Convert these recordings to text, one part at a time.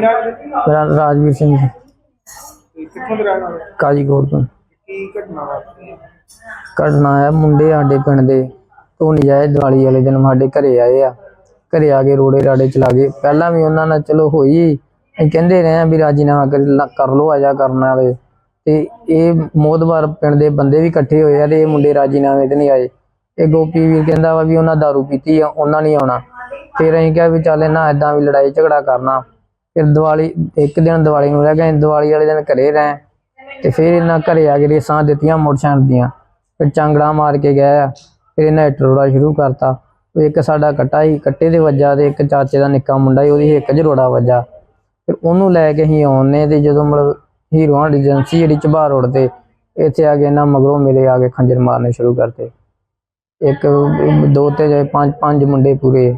ਜੀ? ਮੇਰਾ ਰਾਜਵੀਰ ਸਿੰਘ। ਜੀ, ਤੇ ਕਿੱਥੋਂ ਦੇ ਰਹਿਣ ਵਾਲੇ? ਕਾਜੀਕੋਟ ਤੋਂ। ਕੀ ਘਟਨਾ ਵਾਪਰੀ? ਹੈ? ਘਟਨਾ ਹੈ ਮੁੰਡੇ ਸਾਡੇ ਪਿੰਡ ਦੇ ਧੋਨੀ ਜਾਏ ਦੀਵਾਲੀ ਵਾਲੇ ਦਿਨ ਸਾਡੇ ਘਰੇ ਆਏ ਆ। ਘਰੇ ਆ ਕੇ ਰੋੜੇ ਰਾੜੇ ਚਲਾ ਗਏ। ਪਹਿਲਾਂ ਵੀ ਉਹਨਾਂ ਨਾਲ ਚਲੋ ਹੋਈ ਅਸੀਂ ਕਹਿੰਦੇ ਰਹੇ ਆ ਵੀ ਰਾਜੀਨਾਮਾ ਕਰ ਲ- ਕਰ ਲੋ ਆਜਾ ਕਰਨਾ ਵੇ ਤੇ ਇਹ ਮੋਦਵਾਰ ਪਿੰਡ ਦੇ ਬੰਦੇ ਵੀ ਇਕੱਠੇ ਹੋਏ ਆ ਤੇ ਇਹ ਮੁੰਡੇ ਰਾਜੀਨਾਮੇ ਤੇ ਨਹੀਂ ਆਏ। ਇਹ ਗੋਪੀ ਵੀਰ ਕਹਿੰਦਾ ਵਾ ਵੀ ਉਹਨਾਂ ਦਾਰੂ ਪੀਤੀ ਆ ਉਹਨਾਂ ਨਹੀਂ ਆਉਣਾ। ਫਿਰ ਅਸੀਂ ਕਿਹਾ ਵੀ ਚੱਲ ਇਹਨਾਂ ਏਦਾਂ ਵੀ ਲੜਾਈ ਝਗੜਾ ਕਰਨਾ। ਫਿਰ ਦੀਵਾਲੀ, ਇੱਕ ਦਿਨ ਦੀਵਾਲੀ ਨੂੰ ਰਹਿ ਗਏ, ਦੀਵਾਲੀ ਵਾਲੇ ਦਿਨ ਘਰੇ ਰਹਿ, ਤੇ ਫਿਰ ਇਹਨਾਂ ਘਰੇ ਆ ਕੇ ਰੇਸਾਂ ਦਿੱਤੀਆਂ ਮੋਟਰਸਾਈਕਲ ਦੀਆਂ, ਫਿਰ ਚਾਂਗੜਾ ਮਾਰ ਕੇ ਗਏ ਫਿਰ ਇਹਨਾਂ ਨੇ ਟਰੋੜਾ ਸ਼ੁਰੂ ਕਰਤਾ। ਇੱਕ ਸਾਡਾ ਕੱਟਾ ਹੀ ਕੱਟੇ ਦੇ ਵੱਜਾ ਤੇ ਇੱਕ ਚਾਚੇ ਦਾ ਨਿੱਕਾ ਮੁੰਡਾ ਸੀ, ਉਹਦੀ ਹਿੱਕ 'ਚ ਰੋੜਾ ਵੱਜਾ। ਫਿਰ ਉਹਨੂੰ ਲੈ ਕੇ ਅਸੀਂ ਆਉਨੇ ਤੇ ਜਦੋਂ ਮਤਲਬ ਹੀਰੋਆਂ ਦੀ ਏਜੰਸੀ ਜਿਹੜੀ ਚਬਾ ਰੋਡ ਤੇ, ਇੱਥੇ ਆ ਕੇ ਇਹਨਾਂ ਮਗਰੋਂ ਮੇਰੇ ਆ ਕੇ ਖੰਜਰ ਮਾਰਨੇ ਸ਼ੁਰੂ ਕਰਤੇ। ਇੱਕ, ਦੋ ਤੇ ਜਾਏ ਪੰਜ ਪੰਜ ਮੁੰਡੇ ਪੂਰੇ,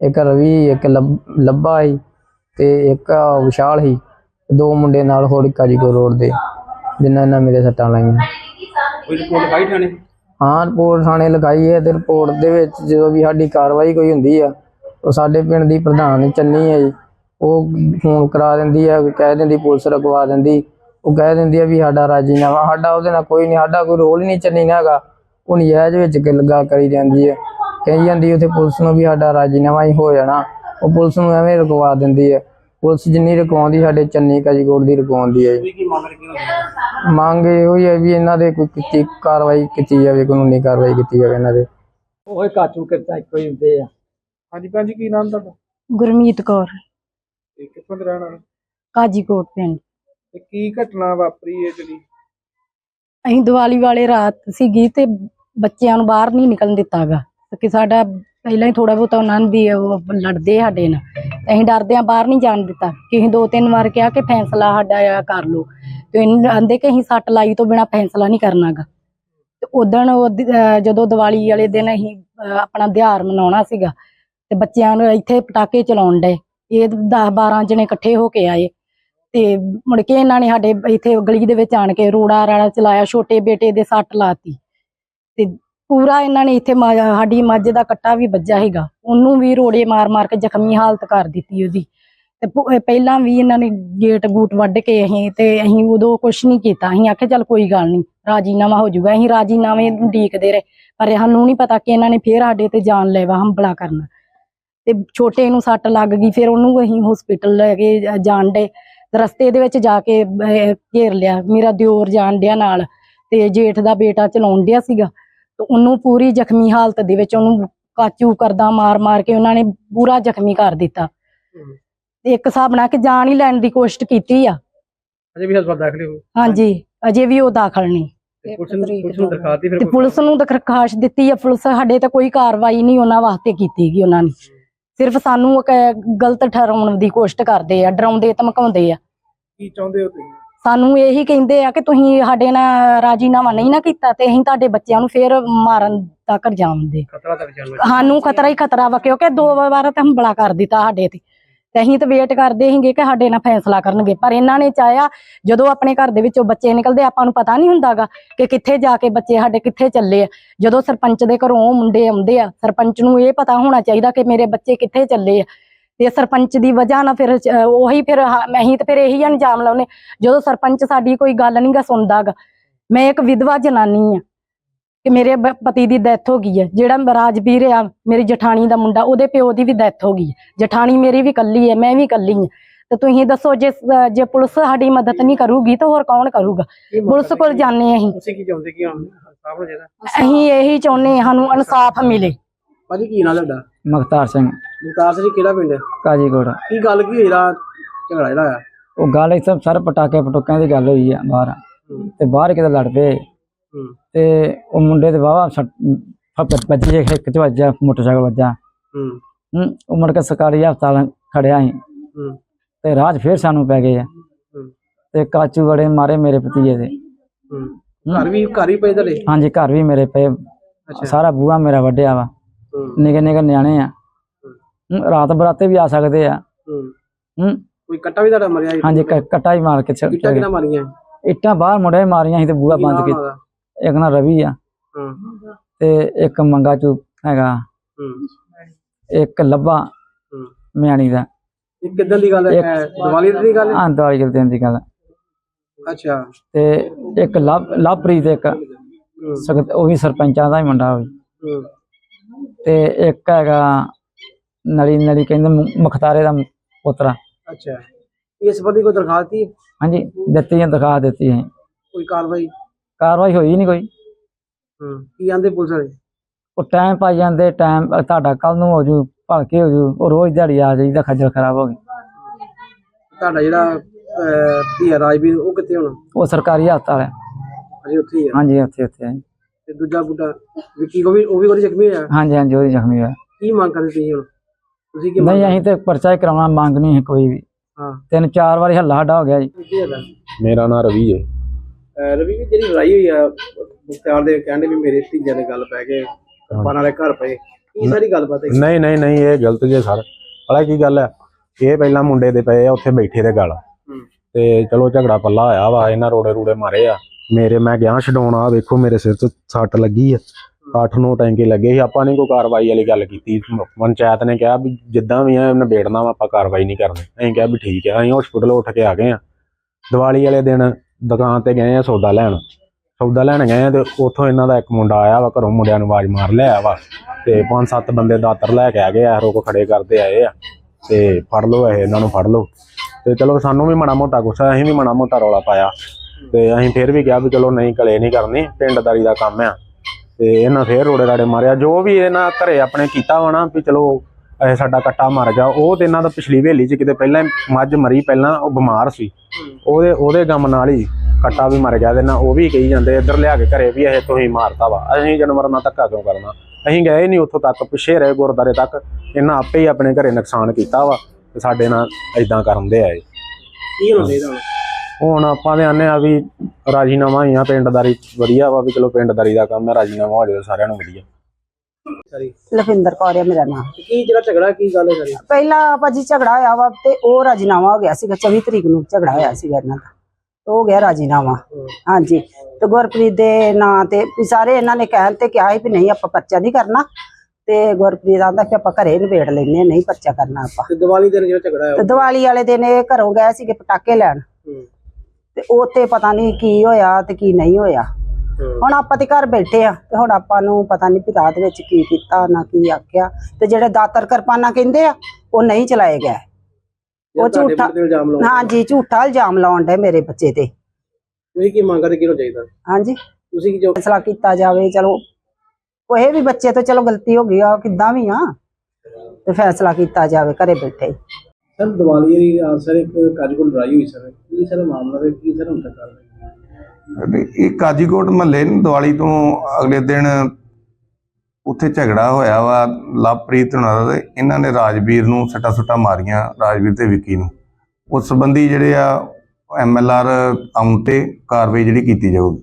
ਇੱਕ ਰਵੀ, ਇੱਕ ਲੱਭ- ਲੱਭਾ ਸੀ। ਤੇ ਇੱਕ ਵਿਸ਼ਾਲ ਸੀ ਦੋ ਮੁੰਡੇ ਨਾਲ ਹੋਰ ਕਾਜੀਕੋ ਰੋਡ ਦੇ ਜਿਨ੍ਹਾਂ ਨੇ ਮੇਰੇ ਸੱਟਾਂ ਲਾਈਆਂ। ਕੋਈ ਰਿਪੋਰਟ ਪਾਈ ਥਾਣੇ? ਹਾਂ ਰਿਪੋਰਟ ਥਾਣੇ ਲਗਾਈ ਹੈ ਤੇ ਰਿਪੋਰਟ ਦੇ ਵਿੱਚ ਜਦੋਂ ਵੀ ਸਾਡੀ ਕਾਰਵਾਈ ਕੋਈ ਹੁੰਦੀ ਆ ਉਹ ਸਾਡੇ ਪਿੰਡ ਦੀ ਪ੍ਰਧਾਨ ਚੰਨੀ ਹੈ ਜੀ ਉਹ ਫੋਨ ਕਰਾ ਦਿੰਦੀ ਆ ਕਹਿ ਦਿੰਦੀ ਪੁਲਿਸ ਰਕਵਾ ਦਿੰਦੀ ਉਹ ਕਹਿ ਦਿੰਦੀ ਆ ਵੀ ਸਾਡਾ ਰਾਜੀਨਾਮਾ ਸਾਡਾ ਉਹਦੇ ਨਾਲ ਕੋਈ ਨਹੀਂ ਸਾਡਾ ਕੋਈ ਰੋਲ ਹੀ ਨਹੀਂ ਚੰਨੀ ਨਾ ਹੈਗਾ ਉਹ ਨਜਾਇਜ਼ ਵਿੱਚ ਗੱਲਗਾ ਕਰੀ ਜਾਂਦੀ ਹੈ ਕਹੀ ਜਾਂਦੀ ਉੱਥੇ ਪੁਲਿਸ ਨੂੰ ਵੀ ਸਾਡਾ ਰਾਜੀਨਾਮਾ ਹੀ ਹੋ ਜਾਣਾ। ਉਹ ਪੁਲਿਸ ਨੂੰ ਐਵੇਂ ਰਕਵਾ ਦਿੰਦੀ ਹੈ। ਪੁਲਿਸ ਜਿੰਨੀ ਰਕਵਾਉਂਦੀ ਸਾਡੇ ਚੰਨੀ ਕਾਜੀਕੋਟ ਦੀ ਰਕਵਾਉਂਦੀ ਹੈ ਜੀ। ਕੋਈ ਕੀ ਮੰਗ ਮੰਗ ਇਹੋ ਹੀ ਹੈ ਵੀ ਇਹਨਾਂ ਦੇ ਕੋਈ ਕੀਤੀ ਕਾਰਵਾਈ ਕੀਤੀ ਜਾਵੇ ਕਾਨੂੰਨੀ ਕਾਰਵਾਈ ਕੀਤੀ ਜਾਵੇ ਇਹਨਾਂ ਦੇ। ਉਹ ਕਾਚੂ ਕਰਤਾ ਕੋਈ ਹੁੰਦੇ ਆ। ਹਾਂਜੀ ਭੈਣ ਜੀ ਕੀ ਨਾਮ ਤੁਹਾਡਾ? ਗੁਰਮੀਤ ਕੌਰ। ਤੇ ਕਿੱਥੋਂ ਦੇ ਰਹਿਣ ਵਾਲੇ? ਕਾਜੀਕੋਟ ਪਿੰਡ। ਤੇ ਕੀ ਘਟਨਾ ਵਾਪਰੀ ਹੈ ਜਿਹੜੀ? ਅਸੀਂ ਦੀਵਾਲੀ ਵਾਲੇ ਰਾਤ ਸੀਗੀ ਤੇ ਬੱਚਿਆਂ ਨੂੰ ਬਾਹਰ ਨਹੀਂ ਨਿਕਲਣ ਦਿੱਤਾਗਾ। ਕਿ ਸਾਡਾ ਪਹਿਲਾਂ ਹੀ ਥੋੜਾ ਬਹੁਤਾ ਉਹਨਾਂ ਦੀ ਉਹ ਲੜਦੇ ਸਾਡੇ ਨਾਲ। ਅਸੀਂ ਡਰਦੇ ਆ, ਬਾਹਰ ਨਹੀਂ ਜਾਣ ਦਿੱਤਾ। ਕਿ ਦੋ ਤਿੰਨ ਵਾਰ ਕਿਹਾ ਕਿ ਫੈਸਲਾ ਸਾਡਾ ਆ, ਕਰ ਲਓ। ਤੇ ਆਂਦੇ ਕਿ ਅਸੀਂ ਸੱਟ ਲਾਈ ਤੋਂ ਬਿਨਾ ਫੈਸਲਾ ਨਹੀਂ ਕਰਨਾਗਾ। ਤੇ ਉਦਣ ਜਦੋਂ ਦੀਵਾਲੀ ਵਾਲੇ ਦਿਨ ਅਸੀਂ ਆਪਣਾ ਤਿਉਹਾਰ ਮਨਾਉਣਾ ਸੀਗਾ, ਤੇ ਬੱਚਿਆਂ ਨੂੰ ਇੱਥੇ ਪਟਾਕੇ ਚਲਾਉਣ ਡਏ। ਇਹ 10 12 ਜਣੇ ਇਕੱਠੇ ਹੋ ਕੇ ਆਏ। ਤੇ ਮੁੜ ਕੇ ਇਹਨਾਂ ਨੇ ਸਾਡੇ ਇੱਥੇ ਗਲੀ ਦੇ ਵਿੱਚ ਆਣ ਕੇ ਰੋੜਾ ਰਾੜਾ ਚਲਾਇਆ, ਛੋਟੇ ਬੇਟੇ ਦੇ ਸੱਟ ਲਾਤੀ। ਤੇ ਪੂਰਾ ਇਹਨਾਂ ਨੇ ਇੱਥੇ ਮਾ- ਸਾਡੀ ਮੱਝ ਦਾ ਕੱਟਾ ਵੀ ਵੱਜਾ ਹੈਗਾ ਉਹਨੂੰ ਵੀ ਰੋੜੇ ਮਾਰ ਮਾਰ ਕੇ ਜ਼ਖਮੀ ਹਾਲਤ ਕਰ ਦਿੱਤੀ ਉਹਦੀ। ਤੇ ਪਹਿਲਾਂ ਵੀ ਇਹਨਾਂ ਨੇ ਗੇਟ ਗੂਟ ਵੱਢ ਕੇ ਅਸੀਂ ਤੇ ਅਸੀਂ ਉਦੋਂ ਕੁਛ ਨਹੀਂ ਕੀਤਾ। ਅਸੀਂ ਆਖਿਆ, ਚੱਲ ਕੋਈ ਗੱਲ ਨਹੀਂ, ਰਾਜੀਨਾਮਾ ਹੋ ਜਾਊਗਾ। ਅਸੀਂ ਰਾਜੀਨਾਮੇ ਨੂੰ ਉਡੀਕਦੇ ਰਹੇ। ਪਰ ਸਾਨੂੰ ਨਹੀਂ ਪਤਾ ਕਿ ਇਹਨਾਂ ਨੇ ਫੇਰ ਸਾਡੇ ਤੇ ਜਾਨ ਲੈਵਾ ਹਮਲਾ ਕਰਨਾ। ਤੇ ਛੋਟੇ ਨੂੰ ਸੱਟ ਲੱਗ ਗਈ, ਫਿਰ ਉਹਨੂੰ ਅਸੀਂ ਹਸਪੀਟਲ ਲੈ ਕੇ ਜਾਣ ਡੇ ਰਸਤੇ ਦੇ ਵਿੱਚ ਜਾ ਕੇ ਘੇਰ ਲਿਆ। ਮੇਰਾ ਦਿਓਰ ਜਾਣ ਡਿਆ ਨਾਲ। ਤੇ ਜੇਠ ਦਾ ਬੇਟਾ ਚਲਾਉਣ ਡਿਆ ਸੀਗਾ। ਤੇ ਉਹਨੂੰ ਪੂਰੀ ਜ਼ਖਮੀ ਹਾਲਤ ਦੇ ਵਿੱਚ ਉਹਨੂੰ ਕਾਚੂ ਕਰਦਾ ਮਾਰ ਮਾਰ ਕੇ ਉਹਨਾਂ ਨੇ ਪੂਰਾ ਜ਼ਖਮੀ ਕਰ ਦਿੱਤਾ। ਤੇ ਇੱਕ ਹਿਸਾਬ ਨਾਲ ਕਿ ਜਾਨ ਹੀ ਲੈਣ ਦੀ ਕੋਸ਼ਿਸ਼ ਕੀਤੀ ਆ। ਅਜੇ ਵੀ ਹਸਪਤਾਲ ਦਾਖਲ ਹੋ ਹਾਂਜੀ ਅਜੇ ਵੀ ਉਹ ਦਾਖਲ ਨਹੀਂ। ਤੇ ਪੁਲਿਸ ਨੂੰ ਦਰਖਾਸਤ ਦਿੱਤੀ ਆ ਪੁਲਿਸ ਸਾਡੇ ਤੇ ਕੋਈ ਕਾਰਵਾਈ ਨਹੀਂ ਉਹਨਾਂ ਵਾਸਤੇ ਕੀਤੀ ਗਈ ਉਹਨਾਂ ਨੇ। ਸਿਰਫ ਸਾਨੂੰ ਗਲਤ ਠਹਿਰਾਉਣ ਦੀ ਕੋਸ਼ਿਸ਼ ਕਰਦੇ ਆ ਡਰਾਉਂਦੇ ਧਮਕਾਉਂਦੇ ਆ। ਕੀ ਚਾਹੁੰਦੇ ਹੋ ਤੁਸੀਂ? ਸਾਨੂੰ ਇਹੀ ਕਹਿੰਦੇ ਆ ਕਿ ਤੁਸੀਂ ਸਾਡੇ ਨਾਲ ਰਾਜੀਨਾਮਾ ਨਹੀਂ ਨਾ ਕੀਤਾ ਤੇ ਅਸੀਂ ਤੁਹਾਡੇ ਬੱਚਿਆਂ ਨੂੰ ਫੇਰ ਮਾਰਨ ਤੱਕ ਜਾਵਾਂਗੇ ਖਤਰਾ ਸਾਨੂੰ ਖਤਰਾ ਹੀ ਖਤਰਾ ਵਾ ਕਿਉਂਕਿ ਦੋ ਵਾਰ ਤਾਂ ਹਮਲਾ ਕਰ ਦਿੱਤਾ ਸਾਡੇ ਤੇ। ਤੇ ਅਸੀਂ ਤਾਂ ਵੇਟ ਕਰਦੇ ਸੀਗੇ ਕਿ ਸਾਡੇ ਨਾਲ ਫੈਸਲਾ ਕਰਨਗੇ ਪਰ ਇਹਨਾਂ ਨੇ ਚਾਹਿਆ ਜਦੋਂ ਆਪਣੇ ਘਰ ਦੇ ਵਿੱਚੋਂ ਬੱਚੇ ਨਿਕਲਦੇ ਆਪਾਂ ਨੂੰ ਪਤਾ ਨਹੀਂ ਹੁੰਦਾਗਾ ਕਿ ਕਿੱਥੇ ਜਾ ਕੇ ਬੱਚੇ ਸਾਡੇ ਕਿੱਥੇ ਚੱਲੇ ਆ। ਜਦੋਂ ਸਰਪੰਚ ਦੇ ਘਰੋਂ ਮੁੰਡੇ ਆਉਂਦੇ ਆ ਸਰਪੰਚ ਨੂੰ ਇਹ ਪਤਾ ਹੋਣਾ ਚਾਹੀਦਾ ਕਿ ਮੇਰੇ ਬੱਚੇ ਕਿੱਥੇ ਚੱਲੇ ਆ। ਤੇ ਸਰਪੰਚ ਦੀ ਵਜ੍ਹਾ ਨਾਲ ਫਿਰ ਉਹੀ ਫਿਰ ਅਸੀਂ ਤੇ ਫਿਰ ਇਹੀ ਅੰਜਾਮ ਲਾਉਨੇ ਜਦੋਂ ਸਰਪੰਚ ਸਾਡੀ ਕੋਈ ਗੱਲ ਨਹੀਂ ਗਾ ਸੁਣਦਾਗਾ ਮੈਂ ਇੱਕ ਵਿਧਵਾ ਜਨਾਨੀ ਆ ਕਿ ਮੇਰੇ ਪਤੀ ਦੀ ਡੈਥ ਹੋ ਗਈ ਹੈ। ਜਿਹੜਾ ਰਾਜਵੀਰ ਆ ਮੇਰੀ ਜਠਾਣੀ ਦਾ ਮੁੰਡਾ ਉਹਦੇ ਪਿਓ ਦੀ ਵੀ ਡੈਥ ਹੋ ਗਈ ਹੈ। ਜਠਾਣੀ ਮੇਰੀ ਵੀ ਕੱਲੀ ਹੈ ਮੈਂ ਵੀ ਕੱਲੀ ਹਾਂ। ਤੇ ਤੁਸੀਂ ਦੱਸੋ ਜੇ ਜੇ ਪੁਲਿਸ ਸਾਡੀ ਮਦਦ ਨਹੀਂ ਕਰੂਗੀ ਤਾਂ ਹੋਰ ਕੌਣ ਕਰੂਗਾ? ਪੁਲਿਸ ਕੋਲ ਜਾਂਦੇ ਅਸੀਂ। ਤੁਸੀਂ ਕੀ ਚਾਹੁੰਦੇ ਕੀ ਹੁਣ ਹੋ ਜਾਏਗਾ ਅਸੀਂ ਇਹੀ ਚਾਹੁੰਦੇ ਸਾਨੂੰ ਇਨਸਾਫ ਮਿਲੇ। ਭਾਜੀ ਕੀ ਨਾਮ ਤੁਹਾਡਾ? ਮੁਖਤਾਰ ਸਿੰਘ। ਮੁਕਤਾਰ ਸਿੰਘ ਕਿਹੜਾ ਪਿੰਡ? ਹੈ ਕਾਜੀਕੋਟ। ਕੀ ਗੱਲ ਕੀ ਹੋਈ? ਝਗੜਾ ਜਿਹੜਾ ਉਹ ਗੱਲ ਇੱਥੇ ਸਰ ਪਟਾਕੇ ਪਟੋਕਿਆਂ ਦੀ ਗੱਲ ਹੋਈ ਆ ਬਾਹਰ। ਤੇ ਬਾਹਰ ਕਿਤੇ ਲੜ ਪਏ। ਤੇ ਉਹ ਮੁੰਡੇ ਦੇ ਵਾਵਾ ਵੱਜੇ ਇੱਕ ਚ ਵੱਜਾ ਮੋਟਰਸਾਈਕਲ ਵੱਜਾ ਹੂੰ। ਹੂੰ ਉਹ ਮੁੜ ਕੇ ਸਰਕਾਰੀ ਹਸਪਤਾਲ ਖੜਿਆ ਸੀ। ਹੂੰ। ਤੇ ਰਾਜ ਫੇਰ ਸਾਨੂੰ ਪੈ ਗਏ ਆ। ਤੇ ਕਾਚੂ ਗੜੇ ਮਾਰੇ ਮੇਰੇ ਭਤੀਜੇ ਦੇ। ਹੂੰ। ਘਰ ਵੀ ਘਰ ਹੀ ਪਏ ਤਲੇ ਹਾਂਜੀ ਘਰ ਵੀ ਮੇਰੇ ਪਏ। ਸਾਰਾ ਬੂਹਾ ਮੇਰਾ ਵੱਡਿਆ ਵਾ। ਨਿੱਕੇ ਨਿੱਕੇ ਨਿਆਣੇ ਆ। ਰਾਤ ਬਰਾਤੇ ਵੀ ਆ ਸਕਦੇ ਆ। ਹੂੰ। ਕੋਈ ਕੱਟਾ ਵੀ ਤੁਹਾਡਾ ਮਰਿਆ? ਹਾਂਜੀ ਕ- ਕੱਟਾ ਹੀ ਮਾਰ ਕੇ ਇੱਟਾਂ ਕਿਹਨਾਂ ਮਾਰੀਆਂ? ਇੱਟਾਂ ਬਾਹਰ ਮੁੰਡੇ ਮਾਰੀਆਂ ਸੀ ਤੇ ਕੀ ਬੰਦ ਕੀਤਾ। ਉਹਦਾ? ਇੱਕ ਨਾ ਰਵੀ ਆ। ਹਾਂ। ਤੇ ਇੱਕ ਮੰਗਾ ਚੂ ਹੈਗਾ। ਹੂੰ। ਇੱਕ ਲੱਭਾ। ਹੂੰ। ਮਿਆਣੀ ਦਾ। ਇਹ ਕਿਦਾਂ ਦੀ ਗੱਲ ਹੈ? ਇਹ ਦੀਵਾਲੀ ਦੀ ਗੱਲ ਹੈ? ਆਂ ਦਿਵਾਲੀ ਦੇ ਦਿਨ ਦੀ ਗੱਲ ਅੱਛਾ। ਤੇ ਇੱਕ ਲਵ ਲਵਪ੍ਰੀਤ ਇੱਕ ਹੂੰ, ਉਹ ਵੀ ਸਰਪੰਚਾਂ ਦਾ ਹੀ ਮੁੰਡਾ ਹੋਈ ਹੂੰ, ਤੇ ਇੱਕ ਹੈਗਾ ਨਲੀ ਨਲੀ ਕਹਿੰਦੇ ਮੁਖਤਾਰੇ ਦਾ ਪੁੱਤਰਾ। ਅੱਛਾ। ਇਸ ਸੰਬੰਧੀ ਕੋਈ ਦਰਖਾਸਤ ਦੀ ਹਾਂਜੀ ਦਿੱਤੀ ਹੈ ਦਿਖਾ ਦਿੱਤੀ ਹੈ। ਕੋਈ ਕਾਰਵਾਈ? ਕਾਰਵਾਈ ਹੋਈ ਨਹੀਂ ਕੋਈ। ਹੂੰ ਕੀ ਆਂਦੇ ਪੁਲਿਸ ਵਾਲੇ? ਉਹ ਟਾਈਮ ਪਾਈ ਜਾਂਦੇ ਟਾਈਮ ਤੁਹਾਡਾ ਕੱਲ ਨੂੰ ਹੋ ਜੂ ਭਲਕੇ ਹੋ ਜੂ ਉਹ ਰੋਜ਼ ਦਿਹਾੜੀ ਆ ਜਾਈਦਾ ਖੱਜਲ ਖਰਾਬ ਹੋ ਗਈ ਤੁਹਾਡਾ ਜਿਹੜਾ ਧੀਆ ਰਾਜਵੀਰ ਉਹ ਕਿੱਥੇ ਹੁਣ? ਉਹ ਸਰਕਾਰੀ ਹਸਪਤਾਲ ਹੈ। ਅਜੇ ਉੱਥੇ ਹੀ ਆ ਹਾਂਜੀ ਉੱਥੇ ਉੱਥੇ ਹੈ। ਤੇ ਦੂਜਾ ਬੁੱਢਾ ਵਿੱਕੀ ਕੋ ਵੀ ਉਹ ਵੀ ਕੋਈ ਜ਼ਖਮੀ ਹੋਇਆ? ਹਾਂਜੀ ਹਾਂਜੀ ਉਹਦੀ ਜ਼ਖਮੀ ਹੋਇਆ। ਕੀ ਮੰਗ ਕਰਦੇ ਤੁਸੀਂ ਹੁਣ? ਤੁਸੀਂ ਕੀ ਮੰਗ ਨਹੀਂ ਅਸੀਂ ਤੇ ਪਰਚਾ ਹੀ ਕਰਾਉਣਾ ਮੰਗ ਨਹੀਂ ਹੈ ਕੋਈ ਵੀ। ਹਾਂ। ਤਿੰਨ ਚਾਰ ਵਾਰੀ ਹੱਲਾ ਸਾਡਾ ਹੋ ਗਿਆ ਜੀ। ਕੀ ਮੇਰਾ ਨਾਮ ਰਵੀ ਹੈ। ਅਹ ਰਵੀ ਜੀ ਜਿਹੜੀ ਲੜਾਈ ਹੋਈ ਆ ਮੁਖਤਿਆਰ ਦੇ ਕਹਿੰਦੇ ਵੀ ਮੇਰੇ ਧੀਜੇ ਨੇ ਗੱਲ ਪੈ ਕੇ ਪਾਣ ਵਾਲੇ ਘਰ ਪਏ। ਕੀ ਸਾਰੀ ਗੱਲਬਾਤ ਹੈ ਨਹੀਂ ਨਹੀਂ ਨਹੀਂ ਇਹ ਗਲਤ ਜੇ ਸਰ। ਪਤਾ ਕੀ ਗੱਲ ਹੈ ਇਹ ਪਹਿਲਾਂ ਮੁੰਡੇ ਦੇ ਪਏ ਆ ਉੱਥੇ ਬੈਠੇ ਦੇ ਗੱਲ। ਤੇ ਚਲੋ ਝਗੜਾ ਪੱਲਾ ਹੋਇਆ ਵਾ ਇਹਨਾਂ ਰੋੜੇ ਰੂੜੇ ਮਾਰੇ ਆ। ਮੇਰੇ ਮੈਂ ਗਿਆ ਛਡਾਉਣ ਆ ਵੇਖੋ ਮੇਰੇ ਸਿਰ 'ਚ ਸੱਟ ਲੱਗੀ ਆ। ਅੱਠ ਨੂੰ ਟੈਂਕੇ ਲੱਗੇ ਸੀ, ਆਪਾਂ ਨੇ ਕੋਈ ਕਾਰਵਾਈ ਵਾਲੀ ਗੱਲ ਕੀਤੀ। ਪੰਚਾਇਤ ਨੇ ਕਿਹਾ ਵੀ ਜਿੱਦਾਂ ਵੀ ਆ ਨਿਬੇੜਨਾ ਵਾ, ਆਪਾਂ ਕਾਰਵਾਈ ਨਹੀਂ ਕਰਨੀ। ਅਸੀਂ ਕਿਹਾ ਵੀ ਠੀਕ ਆ, ਅਸੀਂ ਹਸਪੀਟਲ ਉੱਠ ਕੇ ਆ ਗਏ ਆ। ਦੀਵਾਲੀ ਵਾਲੇ ਦਿਨ ਦੁਕਾਨ ਤੇ ਗਏ ਆ ਸੌਦਾ ਲੈਣ। ਸੌਦਾ ਲੈਣ ਗਏ ਆ ਤੇ ਉੱਥੋਂ ਇਹਨਾਂ ਦਾ ਇੱਕ ਮੁੰਡਾ ਆਇਆ ਵਾ, ਘਰੋਂ ਮੁੰਡਿਆਂ ਨੂੰ ਆਵਾਜ਼ ਮਾਰ ਲਿਆ ਵਾ। ਤੇ ਪੰਜ ਸੱਤ ਬੰਦੇ ਦਾਤਰ ਲੈ ਕੇ ਆ ਗਏ ਆ, ਰੋਕ ਖੜੇ ਕਰਦੇ ਆਏ ਆ। ਤੇ ਫੜ ਲਓ, ਇਹ ਇਹਨਾਂ ਨੂੰ ਫੜ ਲਓ। ਤੇ ਚਲੋ ਸਾਨੂੰ ਵੀ ਮਾੜਾ ਮੋਟਾ ਗੁੱਸਾ, ਅਸੀਂ ਵੀ ਮਾੜਾ ਮੋਟਾ ਰੌਲਾ ਪਾਇਆ। ਤੇ ਅਸੀਂ ਫਿਰ ਵੀ ਕਿਹਾ ਵੀ ਚਲੋ ਨਹੀਂ ਕਲੇ ਨਹੀਂ ਕਰਨੀ, ਪਿੰਡਦਾਰੀ ਦਾ ਕੰਮ ਆ। ਤੇ ਇਹਨਾਂ ਫੇਰ ਰੋੜੇ ਰਾੜੇ ਮਾਰਿਆ। ਜੋ ਵੀ ਇਹਨਾਂ ਘਰੇ ਆਪਣੇ ਕੀਤਾ ਵਾ ਵੀ ਚਲੋ ਇਹ ਸਾਡਾ ਕੱਟਾ ਮਰ ਗਿਆ, ਉਹ ਤੇ ਇਹਨਾਂ ਦਾ ਪਿਛਲੀ ਹਵੇਲੀ 'ਚ ਕਿਤੇ ਪਹਿਲਾਂ ਮੱਝ ਮਰੀ, ਪਹਿਲਾਂ ਉਹ ਬਿਮਾਰ ਸੀ। ਉਹਦੇ ਉਹਦੇ ਗਮ ਨਾਲ ਹੀ ਕੱਟਾ ਵੀ ਮਰ ਗਿਆ ਤੇ ਨਾ ਉਹ ਵੀ ਕਹੀ ਜਾਂਦੇ, ਇੱਧਰ ਲਿਆ ਕੇ ਘਰੇ ਵੀ ਇਹ ਤੁਸੀਂ ਮਾਰਤਾ ਵਾ। ਅਸੀਂ ਜਾਨਵਰਾਂ ਨਾਲ ਧੱਕਾ ਕਿਉਂ ਕਰਨਾ? ਅਸੀਂ ਗਏ ਨਹੀਂ ਉੱਥੋਂ ਤੱਕ, ਪਿੱਛੇ ਰਹੇ ਗੁਰਦਾਰੇ ਤੱਕ। ਇਹਨਾਂ ਆਪੇ ਹੀ ਆਪਣੇ ਘਰੇ ਨੁਕਸਾਨ ਕੀਤਾ ਵਾ ਤੇ ਸਾਡੇ ਨਾਲ ਇਦਾਂ ਕਰਨ ਦੇ ਆਏ। ਕੀ ਹੋਣਾ ਚਾਹੀਦਾ ਹੁਣ ਆਪਾਂ ਦੇ ਆਨੇ ਆ ਵੀ ਰਾਜੀਨਾਮਾ ਹੀ ਆ ਪਿੰਡਦਾਰੀ ਵਧੀਆ ਵਾ ਵੀ ਚਲੋ ਪਿੰਡਦਾਰੀ ਦਾ ਕੰਮ ਹੈ ਰਾਜੀਨਾਮਾ ਹੋ ਜਾਵੇ ਸਾਰਿਆਂ ਨੂੰ ਵਧੀਆ। ਸਾਰੀ। ਲਖਵਿੰਦਰ ਕੌਰ ਹੈ ਮੇਰਾ ਨਾਮ। ਤੇ ਕੀ ਜਿਹੜਾ ਝਗੜਾ ਕੀ ਗੱਲ ਹੈ ਸਾਰੀ? ਪਹਿਲਾਂ ਭਾਜੀ ਝਗੜਾ ਹੋਇਆ ਵਾ ਤੇ ਉਹ ਰਾਜੀਨਾਮਾ ਹੋ ਗਿਆ ਸੀਗਾ 24 ਤਰੀਕ ਨੂੰ ਝਗੜਾ ਹੋਇਆ ਸੀਗਾ ਇਹਨਾਂ ਦਾ। ਤੇ ਹੋ ਗਿਆ ਰਾਜੀਨਾਮਾ। ਹਾਂਜੀ। ਤੇ ਗੁਰਪ੍ਰੀਤ ਦੇ ਨਾਂ ਤੇ ਸਾਰੇ ਇਹਨਾਂ ਨੇ ਕਹਿਣ ਤੇ ਕਿਹਾ ਸੀ ਵੀ ਨਹੀਂ ਆਪਾਂ ਪਰਚਾ ਨਹੀਂ ਕਰਨਾ। ਤੇ ਗੁਰਪ੍ਰੀਤ ਆਂਦਾ ਕਿ ਆਪਾਂ ਘਰੇ ਨਿਬੇੜ ਲੈਨੇ ਨਹੀਂ ਪਰਚਾ ਕਰਨਾ ਆਪਾਂ। ਤੇ ਦੀਵਾਲੀ ਦਿਨ ਜਿਹੜਾ ਝਗੜਾ ਤੇ ਹੋਇਆ ਦੀਵਾਲੀ ਵਾਲੇ ਦਿਨ ਇਹ ਘਰੋਂ ਗਏ ਸੀਗੇ ਪਟਾਕੇ ਲੈਣ। ਹੂੰ, ਤੇ ਉੱਥੇ ਪਤਾ ਨਹੀਂ ਕੀ ਹੋਇਆ ਤੇ ਕੀ ਨਹੀਂ ਹੋਇਆ। ਹੁਣ ਆਪਾਂ ਤੇ ਘਰ ਬੈਠੇ ਆ ਤੇ ਹੁਣ ਆਪਾਂ ਨੂੰ ਪਤਾ ਨਹੀਂ ਵੀ ਰਾਤ ਵਿੱਚ ਕੀ ਕੀਤਾ ਨਾ ਕੀ ਆਖਿਆ। ਤੇ ਜਿਹੜੇ ਦਾਤਰ ਕਿਰਪਾਨਾਂ ਕਹਿੰਦੇ ਆ ਉਹ ਨਹੀਂ ਚਲਾਏ ਗਏ। ਉਹ ਝੂਠਾ ਹਾਂਜੀ ਝੂਠਾ ਇਲਜ਼ਾਮ ਲਾਉਣ ਡੇ ਮੇਰੇ ਬੱਚੇ ਤੇ। ਤੁਸੀਂ ਕੀ ਮੰਗ ਕਰਦੇ ਕੀ ਹੋਣਾ ਚਾਹੀਦਾ? ਹਾਂਜੀ ਤੁਸੀਂ ਕੀ ਜੋ ਫੈਸਲਾ ਕੀਤਾ ਜਾਵੇ ਚਲੋ। ਕੋਈ ਵੀ ਬੱਚੇ ਤੋਂ ਚਲੋ ਗਲਤੀ ਹੋ ਗਈ ਆ ਕਿੱਦਾਂ ਵੀ ਆ। ਤੇ ਫੈਸਲਾ ਕੀਤਾ ਜਾਵੇ ਘਰੇ ਬੈਠੇ। ਸਰ, ਦੀਵਾਲੀ ਦੀ ਰਾਤ ਸਰ, ਇੱਕ ਕਾਜੂਕੋਲ ਲੜਾਈ ਹੋਈ, ਸਰ। ਕੀ ਸਰ, ਮਾਮਲਾ ਹੈ ਕੀ ਸਰ ਹੁਣ ਤੱਕ ਕਰ ਰਹੇ ਇਹ ਕਾਜੀਕੋਟ ਮਹੱਲੇ ਨੂੰ ਦੀਵਾਲੀ ਤੋਂ ਅਗਲੇ ਦਿਨ ਉੱਥੇ ਝਗੜਾ ਹੋਇਆ ਵਾ, ਲਵਪ੍ਰੀਤ ਹੁਣਾਂ ਦਾ ਤੇ ਇਹਨਾਂ ਨੇ ਰਾਜਵੀਰ ਨੂੰ ਸੱਟਾ ਸੁੱਟਾਂ ਮਾਰੀਆਂ, ਰਾਜਵੀਰ ਤੇ ਵਿੱਕੀ ਨੂੰ। ਉਸ ਸੰਬੰਧੀ ਜਿਹੜੇ ਆ ਐਮਐਲਆਰ ਆਉਣ ਤੇ ਕਾਰਵਾਈ ਜਿਹੜੀ ਕੀਤੀ ਜਾਊਗੀ।